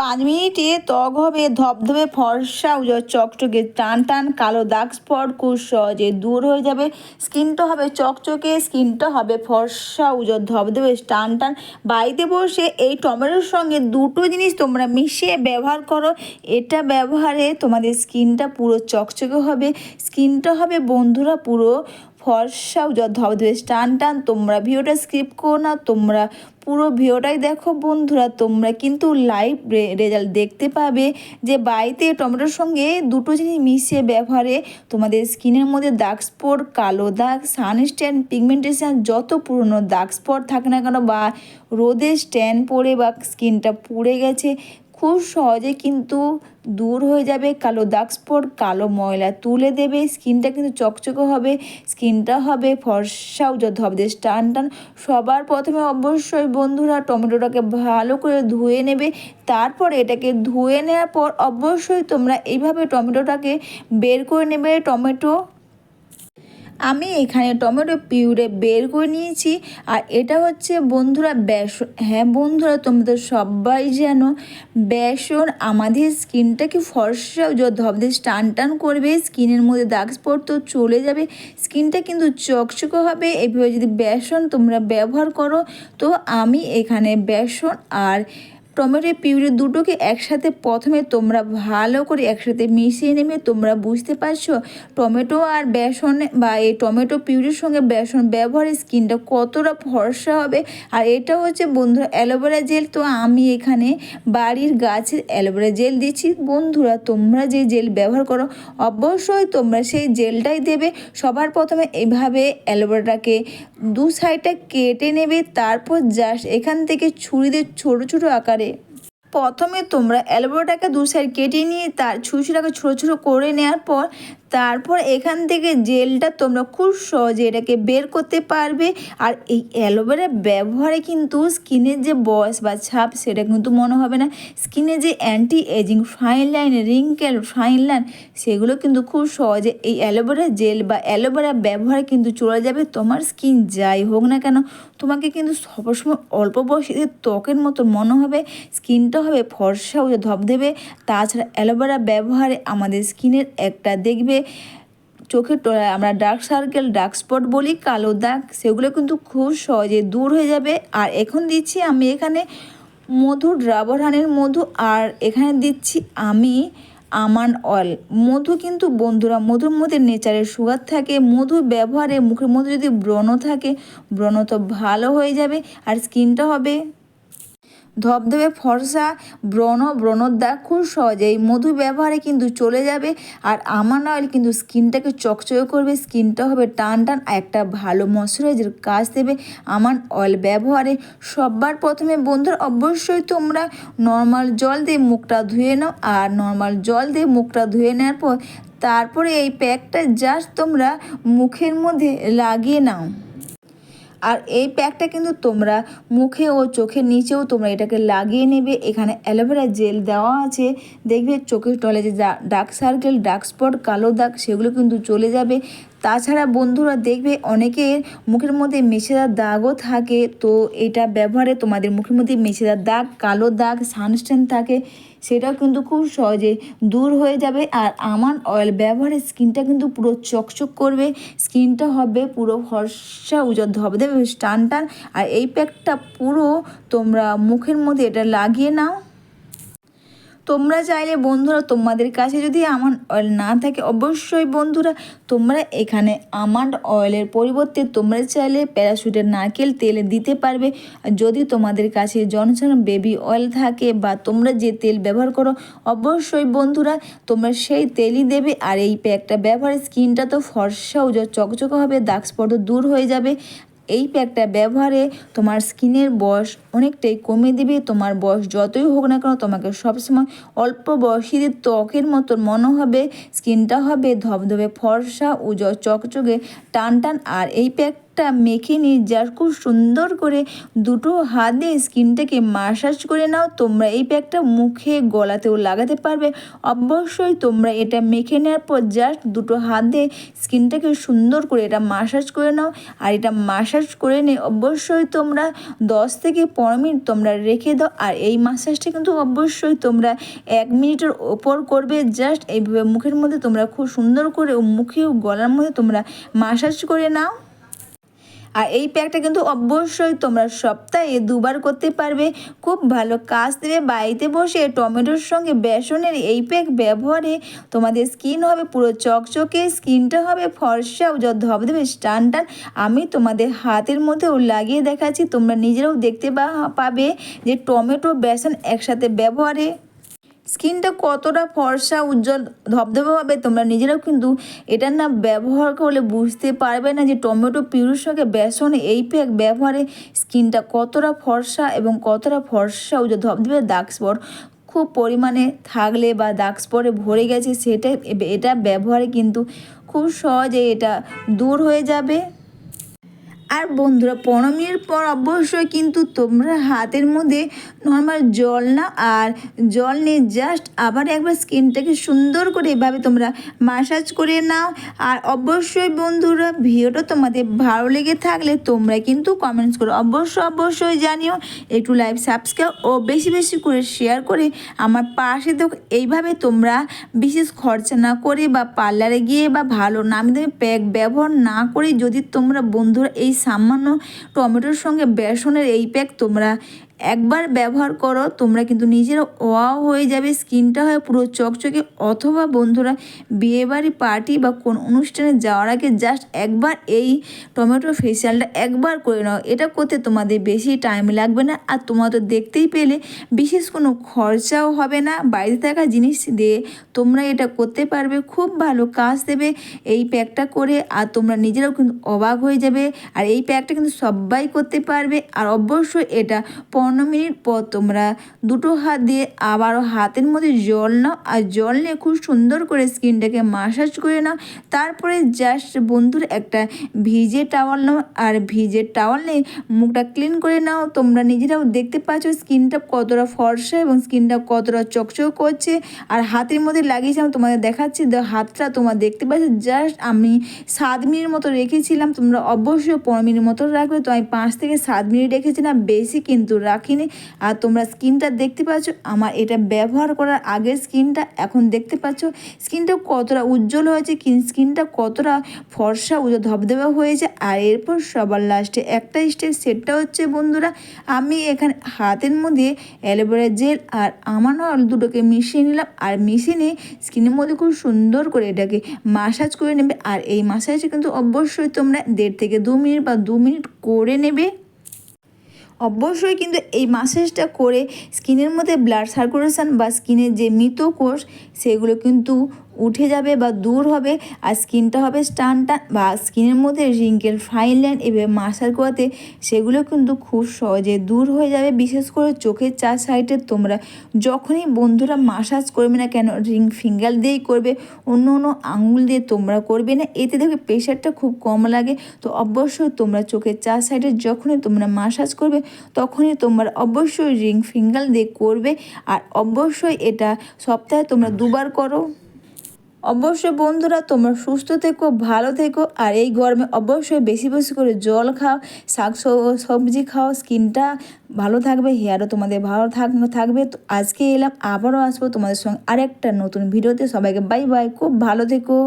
পাঁচ মিনিটে ত্বক হবে, ধবধবে ফর্সা উজ্জ্বল চকচকে টান টান কালো দাগ স্পট খুব সহজে দূর হয়ে যাবে। স্কিনটা হবে চকচকে, স্কিনটা হবে ফর্সা উজ্জ্বল ধবধবে টান টান। বাড়িতে বসে এই টমেটোর সঙ্গে দুটো জিনিস তোমরা মিশিয়ে ব্যবহার করো। এটা ব্যবহারে তোমাদের স্কিনটা পুরো চকচকে হবে, স্কিনটা হবে বন্ধুরা পুরো ফর্সা উজ্জ্বল ধবধবে টান টান, তোমরা ভিডিওটা স্কিপ করো না, তোমরা পুরো ভিডিওটাই দেখো বন্ধুরা, তোমরা কিন্তু লাইভ রেজাল্ট দেখতে পাবে যে বাড়িতে টমেটোর সঙ্গে দুটো জিনিস মিশিয়ে ব্যবহারে তোমাদের স্কিনের মধ্যে দাগ স্পট কালো দাগ সানস্ট্যান্ড পিগমেন্টেশন যত পুরনো দাগ স্পট থাকে না কেন বা রোদে স্ট্যান্ড পড়ে বা স্কিনটা পুড়ে গেছে খুব সহজে কিন্তু দূর হয়ে যাবে, কালো দাগ স্পট, কালো ময়লা তুলে দেবে, স্কিনটা কিন্তু চকচকে হবে, স্কিনটা হবে ফর্সাও উজ্জ্বল হবে যে টান টান। সবার প্রথমে অবশ্যই বন্ধুরা টমেটোটাকে ভালো করে ধুয়ে নেবে, তারপর এটাকে ধুয়ে নেওয়ার পর অবশ্যই তোমরা এইভাবে টমেটোটাকে বের করে নেবে, টমেটো আমি এখানে টমেটো পিউরে বের করে নিয়েছি। আর এটা হচ্ছে বন্ধুরা বেসন। হ্যাঁ বন্ধুরা তোমরা তো সবাই জানো বেসন আমাদের স্কিনটাকে ফর্সা ধবদে টান টান করবে, স্কিনের মধ্যে দাগ স্পট তো চলে যাবে। স্কিনটা কিন্তু চকচকে হবে। এভাবে যদি বেসন তোমরা ব্যবহার করো, তো আমি এখানে বেসন আর টমেটো পিউরি দুটোকে একসাথে প্রথমে তোমরা ভালো করে একসাথে মিশিয়ে নেবে, তোমরা বুঝতে পারছ টমেটো আর বেসন বা এই টমেটো পিউরির সঙ্গে বেসন ব্যবহারে স্কিনটা কতটা ফর্সা হবে। আর এটা হচ্ছে বন্ধুরা অ্যালোভেরা জেল, তো আমি এখানে বাড়ির গাছের অ্যালোভেরা জেল দিচ্ছি। বন্ধুরা, তোমরা যে জেল ব্যবহার করো, অবশ্যই তোমরা সেই জেলটাই দেবে। সবার প্রথমে এভাবে অ্যালোভেরাটাকে দু সাইডটা কেটে নেবে, তারপর জাস্ট এখান থেকে ছুরি দিয়ে ছোটো ছোটো আকারে প্রথমে তোমরা অ্যালবোটাকে দু সাইড কেটে নিয়ে তার ছুঁচুটাকে ছোটো ছোটো করে নেওয়ার পর তারপর এখান থেকে জেলটা তোমরা খুব সহজে এটাকে বের করতে পারবে। আর এই অ্যালোভেরা ব্যবহারে কিন্তু স্কিনের যে বয়স বা ছাপ সেটা কিন্তু মনে হবে না। স্কিনে যে anti ageing fine line wrinkle fine line সেগুলো কিন্তু খুব সহজে এই অ্যালোভেরা জেল বা অ্যালোভেরা ব্যবহারে কিন্তু চলে যাবে তোমার স্কিন। যাই হোক না কেন, তোমাকে কিন্তু সবসময় অল্প বয়সে ত্বকের মতো মনে হবে, স্কিনটা হবে ফর্সা হয়ে ধবধেবে। তাছাড়া অ্যালোভেরা ব্যবহারে আমাদের স্কিনের একটা দেখবে চোখের আমরা ডার্ক সার্কেল ডার্ক স্পট বলি, কালো দাগ, সেগুলো কিন্তু খুব সহজে দূর হয়ে যাবে। আর এখন দিচ্ছি আমি এখানে মধু ড্রাবর হানের মধু, আর এখানে দিচ্ছি আমি আমান অয়েল মধু কিন্তু বন্ধুরা, মধুর মধ্যে নেচারের সুগার থাকে, মধু ব্যবহারে মুখের মধ্যে যদি ব্রণ থাকে, ব্রণ তো ভালো হয়ে যাবে, আর স্কিনটা হবে। ধবধবে ফর্সা, ব্রণ ব্রণর দাগ খুব এই মধু ব্যবহারে কিন্তু চলে যাবে আর আমান অয়েল কিন্তু স্কিনটাকে চকচকে করবে, স্কিনটা হবে টান টান একটা ভালো ময়শ্চারাইজার কাজ দেবে আমান অয়েল ব্যবহারে। সবার প্রথমে বন্ধুরা অবশ্যই তোমরা নর্মাল জল দিয়ে মুখটা ধুয়ে নাও আর নর্মাল জল দিয়ে মুখটা ধুয়ে নেওয়ার পর তারপরে এই প্যাকটা জাস্ট তোমরা মুখের মধ্যে লাগিয়ে নাও। আর এই প্যাকটা কিন্তু তোমরা মুখে ও চোখের নিচেও তোমরা এটাকে লাগিয়ে নেবে। এখানে অ্যালোভেরা জেল দেওয়া আছে। দেখবে চোখের টলে যে ডার্ক সার্কেল ডার্ক স্পট কালো দাগ, সেগুলো কিন্তু চলে যাবে। তাছাড়া বন্ধুরা দেখবে অনেকের মুখের মধ্যে মেছেদার দাগও থাকে। তো এটা ব্যবহারে তোমাদের মুখের মধ্যে মেছেদার দাগ, কালো দাগ সানস্টেন থাকে। সেটাও কিন্তু খুব সহজে দূর হয়ে যাবে। আর আমার অয়েল ব্যবহারে স্কিনটা কিন্তু পুরো চকচক করবে। স্কিনটা হবে পুরো ফর্সা উজ্জ্বল হবে দেবে টান টান আর এই প্যাকটা পুরো তোমরা মুখের মধ্যে এটা লাগিয়ে নাও। তোমরা চাইলে বন্ধুরা তোমাদের কাছে যদি আমার অয়েল না থাকে, অবশ্যই বন্ধুরা তোমরা এখানে আমান্ড অয়েলের পরিবর্তে তোমরা চাইলে প্যারাশুটের নারকেল তেল দিতে পারবে। যদি তোমাদের কাছে জনসন বেবি অয়েল থাকে বা তোমরা যে তেল ব্যবহার করো, অবশ্যই বন্ধুরা তোমরা সেই তেলই দেবে। আর এই প্যাকটা ব্যবহারে স্কিনটা তো ফর্সা ও চকচকে হবে দাগ স্পট দূর হয়ে যাবে। এই প্যাকটা ব্যবহারে তোমার স্কিনের বয়স অনেকটাই কমে দিবে। তোমার বয়স যতই হোক না কেন, তোমাকে সবসময় অল্প বয়সীদের ত্বকের মতন মনে হবে, স্কিনটা হবে ধবধবে ফর্সা, উজ্জ্বল, চকচকে টান টান আর এই প্যাক প্যাকটা মেখে নিয়ে যা খুব সুন্দর করে দুটো হাত দিয়ে স্কিনটাকে মাসাজ করে নাও, তোমরা এই প্যাকটা মুখে গলাতেও লাগাতে পারবে। অবশ্যই তোমরা এটা মেখে নেওয়ার পর জাস্ট দুটো হাত দিয়ে স্কিনটাকে সুন্দর করে এটা মাসাজ করে নাও। আর এটা মাসাজ করে নিয়ে অবশ্যই তোমরা দশ থেকে পনেরো মিনিট তোমরা রেখে দাও। আর এই মাসাজটা কিন্তু অবশ্যই তোমরা এক মিনিটের ওপর করবে। জাস্ট এইভাবে মুখের মধ্যে তোমরা খুব সুন্দর করে মুখে ও গলার মধ্যে তোমরা মাসাজ করে নাও। আর এই প্যাকটা কিন্তু অবশ্যই তোমরা সপ্তাহে দুবার করতে পারবে। খুব ভালো কাজ দেবে বাড়িতে বসে টমেটোর সঙ্গে বেসনের এই প্যাক ব্যবহারে তোমাদের স্কিন হবে পুরো চকচকে স্কিনটা হবে ফর্সা, যত ধবধবে টান টান আমি তোমাদের হাতের মধ্যেও লাগিয়ে দেখাচ্ছি। তোমরা নিজেরাও দেখতে পাবে যে টমেটো, বেসন একসাথে ব্যবহারে। স্কিনটা কতটা ফর্সা, উজ্জ্বল ধবধবে হবে তোমরা নিজেরাও কিন্তু এটা না ব্যবহার করলে বুঝতে পারবে না যে টমেটো পিউরির সঙ্গে বেসন এই প্যাক ব্যবহারে স্কিনটা কতটা ফর্সা এবং কতটা ফর্সা উজ্জ্বল ধবধবে দাগ স্পট খুব পরিমাণে থাকলে বা দাগ স্পটে ভরে গেছে সেটা এটা ব্যবহারে কিন্তু খুব সহজে এটা দূর হয়ে যাবে। আর বন্ধুরা পনেরো মিনিট পর অবশ্যই কিন্তু তোমরা হাতের মধ্যে নর্মাল জল না, আর জল নিয়ে জাস্ট আবার একবার স্কিনটাকে সুন্দর করে এভাবে তোমরা মাসাজ করে নাও। আর অবশ্যই বন্ধুরা, ভিডিওটা তোমাদের ভালো লেগে থাকলে তোমরা কিন্তু কমেন্টস করো অবশ্যই অবশ্যই জানিও। একটু লাইভ সাবস্ক্রাইব ও বেশি বেশি করে শেয়ার করে আমার পাশে তো এইভাবে তোমরা বিশেষ খরচা না করে বা পার্লারে গিয়ে বা ভালো নামি দামি প্যাক ব্যবহার না করে যদি তোমরা বন্ধুরা এই সামান্য টমেটোর সঙ্গে বেসনের এই প্যাক তোমরা একবার ব্যবহার করো, তোমরা কিন্তু নিজেরা ওয়াও হয়ে যাবে, স্কিনটা হয় পুরো চকচকে। অথবা বন্ধুরা বিয়েবাড়ি পার্টি বা কোন অনুষ্ঠানে যাওয়ার আগে জাস্ট একবার এই টমেটো ফেসিয়ালটা একবার করে নাও। এটা করতে তোমাদের বেশি টাইম লাগবে না। আর তোমরা তো দেখতেই পেলে, বিশেষ কোনো খরচাও হবে না। বাইরে থাকা জিনিস দিয়ে তোমরা এটা করতে পারবে, খুব ভালো কাজ দেবে এই প্যাকটা করে। আর তোমরা নিজেরাও কিন্তু অবাক হয়ে যাবে। আর এই প্যাকটা কিন্তু সবাই করতে পারবে। আর অবশ্যই এটা পনেরো মিনিট পর তোমরা দুটো হাত দিয়ে আবারও হাতের মধ্যে জল নাও আর জল নিয়ে খুব সুন্দর করে স্কিনটাকে মাসাজ করে নাও। তারপরে জাস্ট বন্ধুর একটা ভিজে টাওয়াল নাও আর ভিজে টাওয়াল নিয়ে মুখটা ক্লিন করে নাও। তোমরা নিজেরাও দেখতে পাচ্ছ স্কিনটা কতটা ফর্সা এবং স্কিনটা কতটা চকচক করছে। আর হাতের মধ্যে লাগিয়েছিলাম তোমাদের দেখাচ্ছি। হাতটা তোমরা দেখতে পাচ্ছ। জাস্ট আমি সাত মিনিট মতো রেখেছিলাম। তোমরা অবশ্যই পনেরো মিনিট মতো রাখবে। তো আমি পাঁচ থেকে সাত মিনিট রেখেছিলাম। বেশি কিন্তু রাখিনি। আর তোমরা স্কিনটা দেখতে পাচ্ছ, আমার এটা ব্যবহার করার আগের স্কিনটা, এখন দেখতে পাচ্ছ স্কিনটা কতটা উজ্জ্বল হয়েছে স্কিনটা কতটা ফর্সা উজ্জ্বল ধবধবে হয়েছে। আর এরপর সবার লাস্টে একটা স্টেপ সেটটা হচ্ছে বন্ধুরা, আমি এখানে হাতের মধ্যে অ্যালোভেরা জেল আর অয়েল দুটোকে মিশিয়ে নিলাম। আর মিশিয়ে নিয়ে স্কিনের মধ্যে খুব সুন্দর করে এটাকে মাসাজ করে নেবে। আর এই মাসাজটা কিন্তু অবশ্যই তোমরা দেড় থেকে দু মিনিট বা দু মিনিট করে নেবে। অবশ্যই কিন্তু এই মাসাজটা করে স্কিনের মধ্যে ব্লাড সার্কুলেশন বা স্কিনের যে মৃত কোষ, সেগুলো কিন্তু উঠে যাবে বা দূর হবে আর স্কিনটা হবে স্টান টান বা স্কিনের মধ্যে রিঙ্কেল ফাইন লাইন এভাবে মাসাজ করাতে সেগুলো কিন্তু খুব সহজে দূর হয়ে যাবে। বিশেষ করে চোখের চার সাইডে তোমরা যখনই বন্ধুরা মাসাজ করবে না কেন, রিং ফিঙ্গার দিয়েই করবে, অন্য অন্য আঙুল দিয়ে তোমরা করবে না। এতে দেখবে প্রেশারটা খুব কম লাগে। তো অবশ্যই তোমরা চোখের চার সাইডে যখনই তোমরা মাসাজ করবে, তখনই তোমরা অবশ্যই রিং ফিঙ্গার দিয়ে করবে। আর অবশ্যই এটা সপ্তাহে তোমরা দুবার করো। অবশ্যই বন্ধুরা, তোমরা সুস্থ থেকো, ভালো থেকো, আর এই গরমে অবশ্যই বেশি বেশি করে জল খাও, শাক সবজি খাও, স্কিনটা ভালো থাকবে, হেয়ারও তোমাদের ভালো থাক, থাকবে। তো আজকে এলাম, আবারও আসব তোমাদের সঙ্গে আরেকটা নতুন ভিডিওতে। সবাইকে বাই বাই, খুব ভালো থেকো।